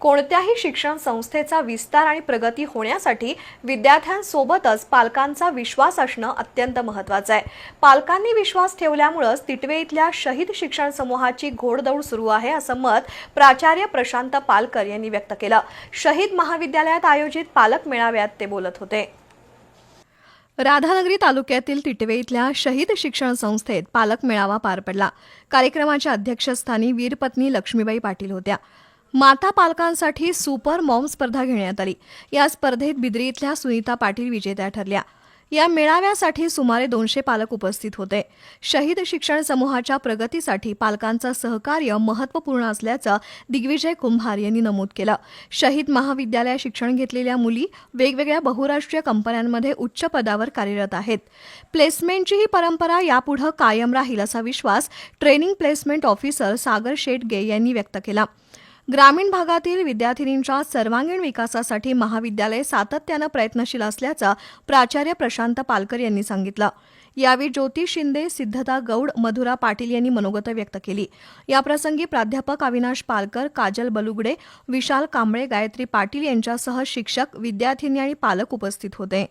कोणत्याही शिक्षण संस्थेचा विस्तार आणि प्रगती होण्यासाठी विद्यार्थ्यांसोबतच पालकांचा विश्वास असणं अत्यंत महत्त्वाचं आहे. पालकांनी विश्वास ठेवल्यामुळंच तिटवे इथल्या शहीद शिक्षण समूहाची घोडदौड सुरू आहे असं मत प्राचार्य प्रशांत पालकर यांनी व्यक्त केलं. शहीद महाविद्यालयात आयोजित पालक मेळाव्यात ते बोलत होते. राधानगरी तालुक्यातील तिटवे इथल्या शहीद शिक्षण संस्थेत पालक मेळावा पार पडला. कार्यक्रमाच्या अध्यक्षस्थानी वीरपत्नी लक्ष्मीबाई पाटील होत्या. माता पालकांसाठी सुपर मॉम स्पर्धा घेण्यात आली. या स्पर्धेत बिद्री इथल्या सुनीता पाटील विजेत्या ठरल्या. या मेळाव्यासाठी सुमारे दोनशे पालक उपस्थित होते. शहीद शिक्षण समूहाच्या प्रगतीसाठी पालकांचं सहकार्य महत्त्वपूर्ण असल्याचं दिग्विजय कुंभार यांनी नमूद केलं. शहीद महाविद्यालयात शिक्षण घेतलेल्या मुली वेगवेगळ्या बहुराष्ट्रीय कंपन्यांमध्ये उच्च पदावर कार्यरत आहेत. प्लेसमेंटची ही परंपरा यापुढे कायम राहील असा विश्वास training placement officer Sagar Shetge यांनी व्यक्त केला. ग्रामीण भागातील विद्यार्थिनींच्या सर्वांगीण विकासासाठी महाविद्यालय सातत्यानं प्रयत्नशील असल्याचं प्राचार्य प्रशांत पालकर यांनी सांगितलं. यावेळी ज्योती शिंदे सिद्धता गौड मधुरा पाटील यांनी मनोगत व्यक्त केली. याप्रसंगी प्राध्यापक अविनाश पालकर काजल बलुगडे विशाल कांबळे गायत्री पाटील यांच्यासह शिक्षक विद्यार्थिनी आणि पालक उपस्थित होते.